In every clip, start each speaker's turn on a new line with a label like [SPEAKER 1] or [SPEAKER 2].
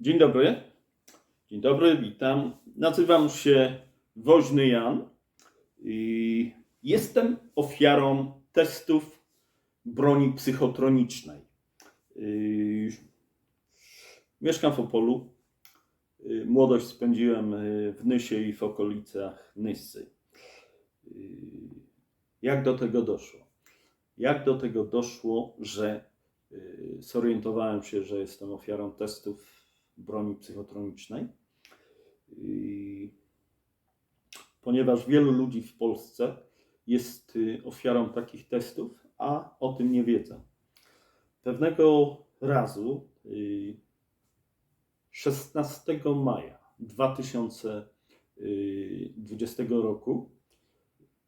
[SPEAKER 1] Dzień dobry. Dzień dobry, witam. Nazywam się Woźny Jan i jestem ofiarą testów broni psychotronicznej. Yy, Mieszkam w Opolu. Yy, Młodość spędziłem yy, w Nysie i w okolicach Nyssy. Yy, Jak do tego doszło? Jak do tego doszło, że zorientowałem się, że jestem ofiarą testów broni psychotronicznej? Ponieważ wielu ludzi w Polsce jest yy, ofiarą takich testów, a o tym nie wiedzą. Pewnego razu, yy, 16 maja 2020 roku,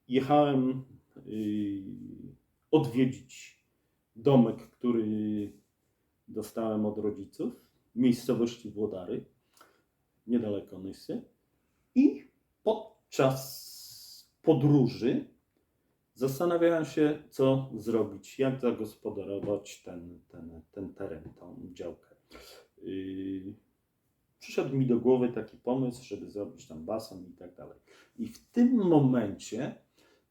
[SPEAKER 1] jechałem odwiedzić domek, który dostałem od rodziców miejscowości Włodary, niedaleko Nysy. I podczas podróży zastanawiałem się, co zrobić, jak zagospodarować ten, ten, ten teren, tą działkę. Yy, Przyszedł mi do głowy taki pomysł, żeby zrobić tam basen i tak dalej. I w tym momencie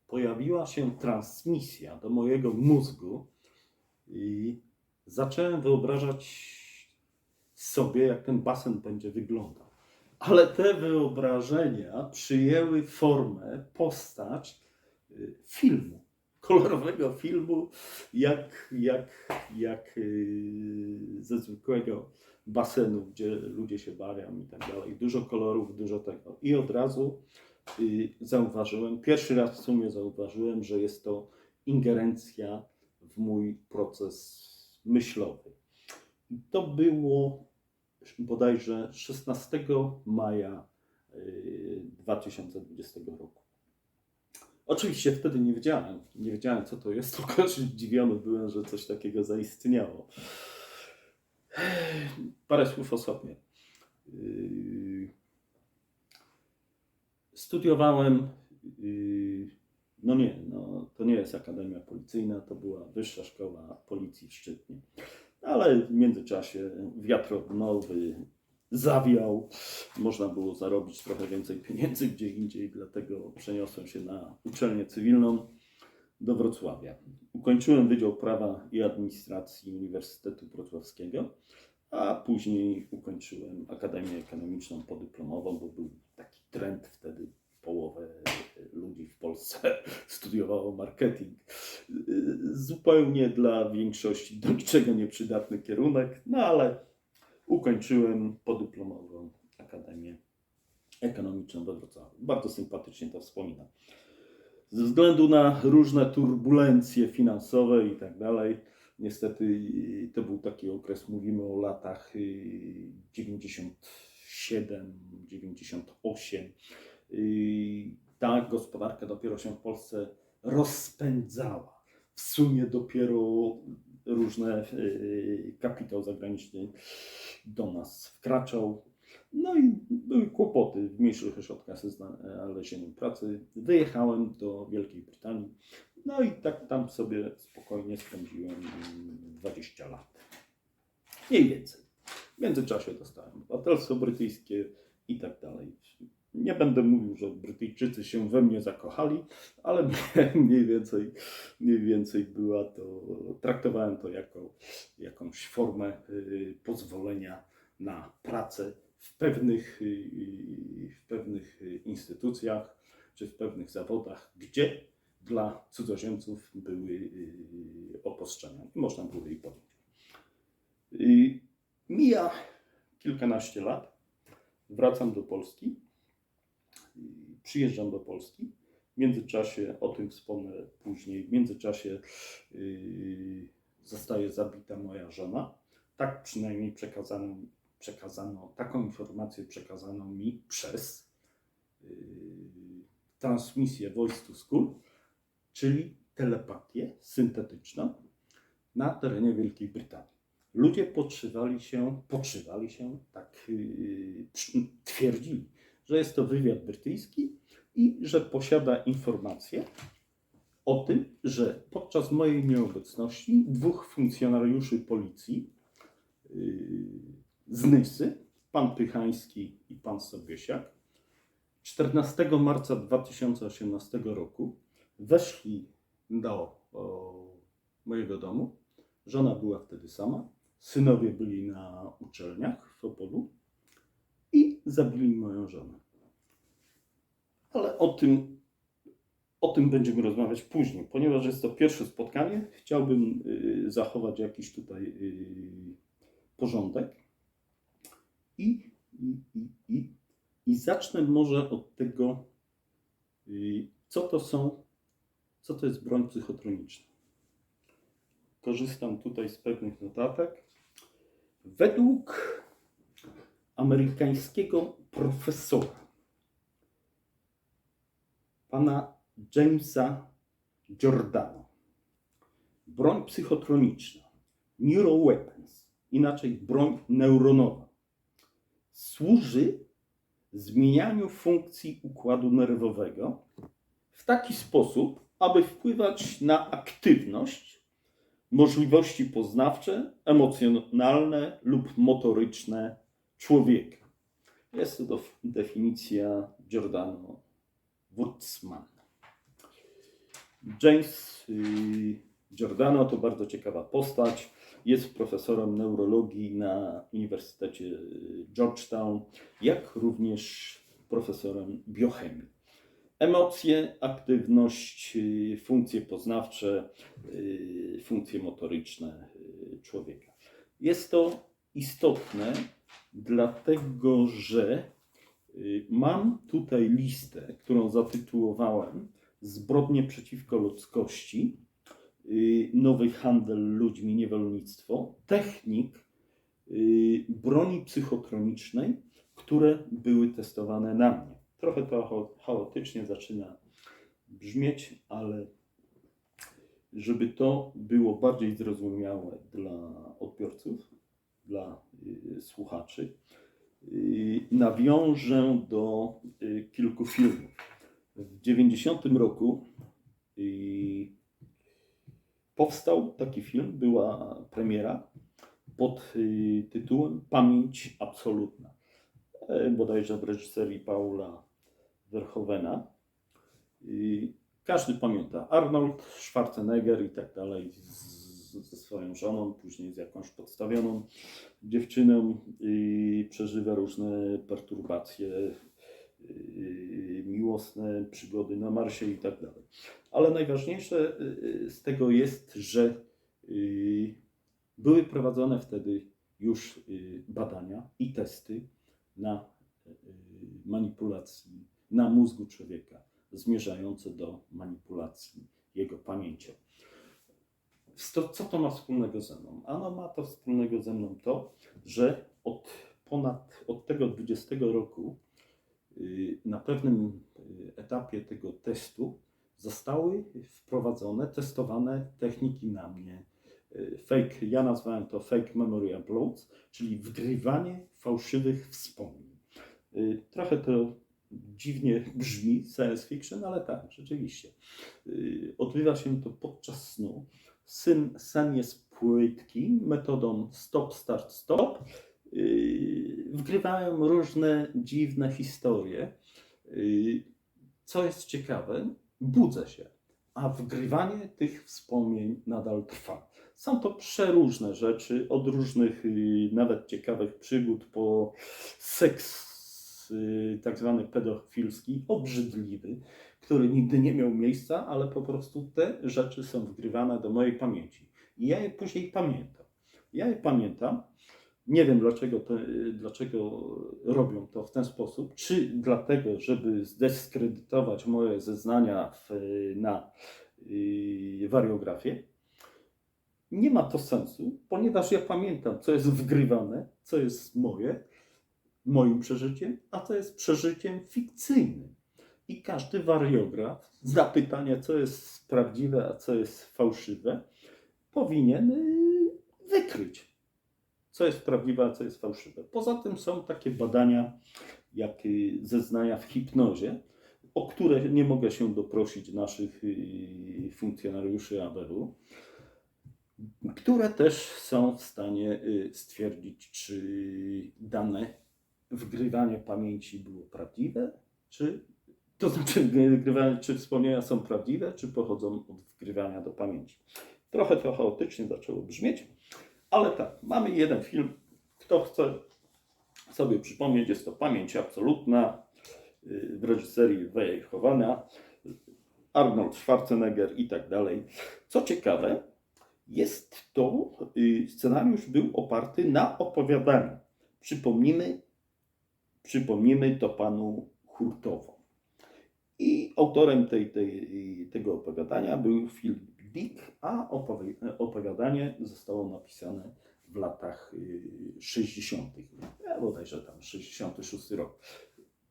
[SPEAKER 1] pojawiła się transmisja do mojego mózgu i zacząłem wyobrażać sobie, jak ten basen będzie wyglądał. Ale te wyobrażenia przyjęły formę, postać y, filmu, kolorowego filmu, jak, jak, jak y, ze zwykłego basenu, gdzie ludzie się bawią i tak dalej. Dużo kolorów, dużo tego. I od razu y, zauważyłem, pierwszy raz w sumie zauważyłem, że jest to ingerencja w mój proces myślowy. I to było bodajże 16 maja y, 2020 roku. Oczywiście wtedy nie wiedziałem, nie wiedziałem co to jest, tylko zdziwiony byłem, że coś takiego zaistniało. Parę słów o sobie. Yy, Studiowałem, yy, no nie, no, to nie jest Akademia Policyjna, to była Wyższa Szkoła Policji w Szczytnie. Ale w międzyczasie wiatr odnowy zawiał, można było zarobić trochę więcej pieniędzy gdzie indziej, dlatego przeniosłem się na uczelnię cywilną do Wrocławia. Ukończyłem Wydział Prawa i Administracji Uniwersytetu Wrocławskiego, a później ukończyłem Akademię Ekonomiczną podyplomową, bo był taki trend wtedy. Połowę ludzi w Polsce studiowało marketing. Zupełnie dla większości do niczego nieprzydatny kierunek, no ale ukończyłem podyplomową Akademię Ekonomiczną we Wrocławiu. Bardzo sympatycznie to wspominam. Ze względu na różne turbulencje finansowe i tak dalej, niestety y, to był taki okres, mówimy o latach y, 97, 98. Y, Ta gospodarka dopiero się w Polsce rozpędzała. W sumie dopiero różne y, kapitał zagraniczny do nas wkraczał. No i były kłopoty w mniejszych ośrodkach ze znalezieniem pracy. Wyjechałem do Wielkiej Brytanii. No i tak tam sobie spokojnie spędziłem 20 lat. Mniej więcej. W międzyczasie dostałem obywatelstwo brytyjskie i tak dalej. Nie będę mówił, że Brytyjczycy się we mnie zakochali, ale mniej więcej, mniej więcej była to, traktowałem to jako jakąś formę y, pozwolenia na pracę w pewnych, y, w pewnych instytucjach czy w pewnych zawodach, gdzie dla cudzoziemców były y, obostrzenia. Można było ich podjąć. Mija kilkanaście lat, wracam do Polski, przyjeżdżam do Polski. W międzyczasie, o tym wspomnę później, w międzyczasie y, zostaje zabita moja żona. Tak przynajmniej przekazano, przekazano taką informację przekazano mi przez y, transmisję Voice to School, czyli telepatię syntetyczną na terenie Wielkiej Brytanii. Ludzie podszywali się, podszywali się, tak yy, twierdzili, że jest to wywiad brytyjski i że posiada informacje o tym, że podczas mojej nieobecności dwóch funkcjonariuszy policji yy, z Nysy pan Pychański i pan Sobiesiak 14 marca 2018 roku weszli do o, mojego domu. Żona była wtedy sama, synowie byli na uczelniach w Opolu zabili moją żonę. Ale o tym, o tym będziemy rozmawiać później, ponieważ jest to pierwsze spotkanie. Chciałbym y, zachować jakiś tutaj y, porządek. I, i, i, i, I zacznę może od tego, y, co to są, co to jest broń psychotroniczna. Korzystam tutaj z pewnych notatek. Według amerykańskiego profesora, pana Jamesa Giordano, broń psychotroniczna, neuroweapons, inaczej broń neuronowa, służy zmienianiu funkcji układu nerwowego w taki sposób, aby wpływać na aktywność, możliwości poznawcze, emocjonalne lub motoryczne człowieka. Jest to definicja Giordano Wurzman. James y, Giordano to bardzo ciekawa postać. Jest profesorem neurologii na Uniwersytecie y, Georgetown, jak również profesorem biochemii. Emocje, aktywność, y, funkcje poznawcze, funkcje motoryczne człowieka. Jest to istotne, dlatego że y, mam tutaj listę, którą zatytułowałem Zbrodnie przeciwko ludzkości, y, nowy handel ludźmi, niewolnictwo, technik y, broni psychotronicznej, które były testowane na mnie. Trochę to cha- chaotycznie zaczyna brzmieć, ale żeby to było bardziej zrozumiałe dla słuchaczy, nawiążę do y, kilku filmów. W 90 roku y, powstał taki film, była premiera pod y, tytułem Pamięć absolutna. E, Bodajże w reżyserii Paula Verhoevena. Y, Każdy pamięta. Arnold Schwarzenegger i tak dalej ze swoją żoną, później z jakąś podstawioną dziewczyną i przeżywa różne perturbacje yy, miłosne, przygody na Marsie i tak dalej. Ale najważniejsze yy, z tego jest, że były prowadzone wtedy już badania i testy na manipulacji na mózgu człowieka, zmierzające do manipulacji jego pamięcią. Co, co to ma wspólnego ze mną? Ano ma to wspólnego ze mną to, że od ponad od tego 20 roku y, na pewnym y, etapie tego testu zostały wprowadzone, testowane techniki na mnie. Y, Fake, ja nazwałem to fake memory uploads, czyli wgrywanie fałszywych wspomnień. Trochę to dziwnie brzmi, science fiction, ale tak, rzeczywiście. Odbywa się to podczas snu. Syn, sen jest płytki metodą stop, start, stop. Yy, Wgrywałem różne dziwne historie. Yy, Co jest ciekawe, budzę się, a wgrywanie tych wspomnień nadal trwa. Są to przeróżne rzeczy, od różnych yy, nawet ciekawych przygód po seks tak zwany pedofilski, obrzydliwy, który nigdy nie miał miejsca, ale po prostu te rzeczy są wgrywane do mojej pamięci. I ja je później pamiętam. Ja je pamiętam. Nie wiem, dlaczego, to, dlaczego robią to w ten sposób. Czy dlatego, żeby zdyskredytować moje zeznania w, na yy, wariografię. Nie ma to sensu, ponieważ ja pamiętam, co jest wgrywane, co jest moje, moim przeżyciem, a co jest przeżyciem fikcyjnym. I każdy wariograf zna pytanie, co jest prawdziwe, a co jest fałszywe, powinien y, wykryć, co jest prawdziwe, a co jest fałszywe. Poza tym są takie badania, jak y, zeznania w hipnozie, o które nie mogę się doprosić naszych y, funkcjonariuszy ABW, które też są w stanie stwierdzić, czy dane wgrywanie pamięci było prawdziwe, czy to znaczy czy wspomnienia są prawdziwe, czy pochodzą od wgrywania do pamięci. Trochę to chaotycznie zaczęło brzmieć, ale tak, mamy jeden film. Kto chce sobie przypomnieć, jest to pamięć absolutna y, w reżyserii Wejchowana, Arnold Schwarzenegger i tak dalej. Co ciekawe, jest to, y, scenariusz był oparty na opowiadaniu. Przypomnimy, przypomnimy to panu hurtowo. I autorem tej, tej, tego opowiadania był Philip Dick, a opowi- opowiadanie zostało napisane w latach y, 60. Ja bodajże tam 66 rok.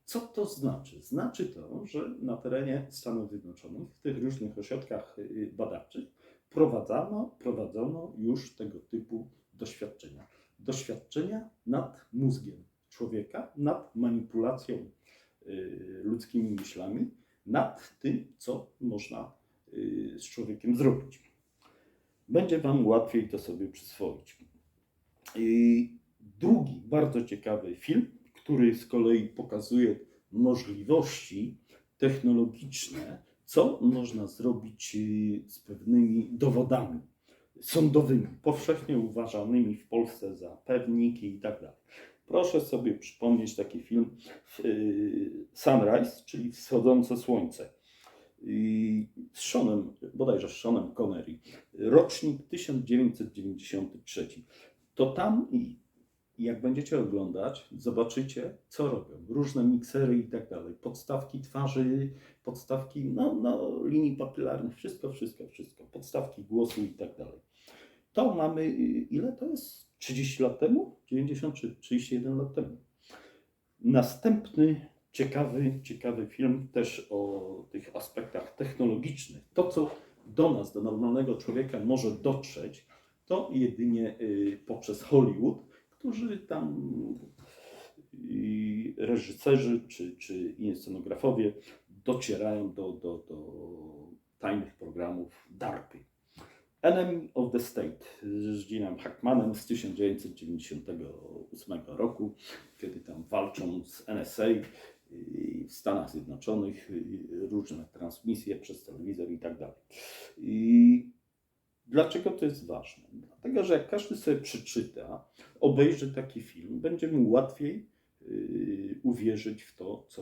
[SPEAKER 1] Co to znaczy? Znaczy to, że na terenie Stanów Zjednoczonych, w tych różnych ośrodkach y, badawczych, prowadzano, prowadzono już tego typu doświadczenia. Doświadczenia nad mózgiem człowieka, nad manipulacją y, ludzkimi myślami, nad tym, co można y, z człowiekiem zrobić. Będzie Wam łatwiej to sobie przyswoić. I drugi bardzo ciekawy film, który z kolei pokazuje możliwości technologiczne, co można zrobić y, z pewnymi dowodami sądowymi, powszechnie uważanymi w Polsce za pewniki i tak dalej. Proszę sobie przypomnieć taki film y, Sunrise, czyli Wschodzące Słońce. Z Seanem, bodajże z Seanem Connery, rocznik 1993. To tam i jak będziecie oglądać, zobaczycie, co robią. Różne miksery i tak dalej. Podstawki twarzy, podstawki no, no, linii papilarnych, wszystko, wszystko, wszystko. Podstawki głosu i tak dalej. To mamy, ile to jest? 30 lat temu? 90 czy 31 lat temu. Następny ciekawy, ciekawy film też o tych aspektach technologicznych. To, co do nas, do normalnego człowieka może dotrzeć, to jedynie y, poprzez Hollywood, którzy tam reżyserzy czy, czy inscenografowie docierają do, do, do tajnych programów DARPy. Enemy of the State z Ginem Hackmanem z 1998 roku, kiedy tam walczą z NSA w Stanach Zjednoczonych, różne transmisje przez telewizor i tak dalej. I dlaczego to jest ważne? Dlatego, że jak każdy sobie przeczyta, obejrzy taki film, będzie mu łatwiej y, uwierzyć w to, co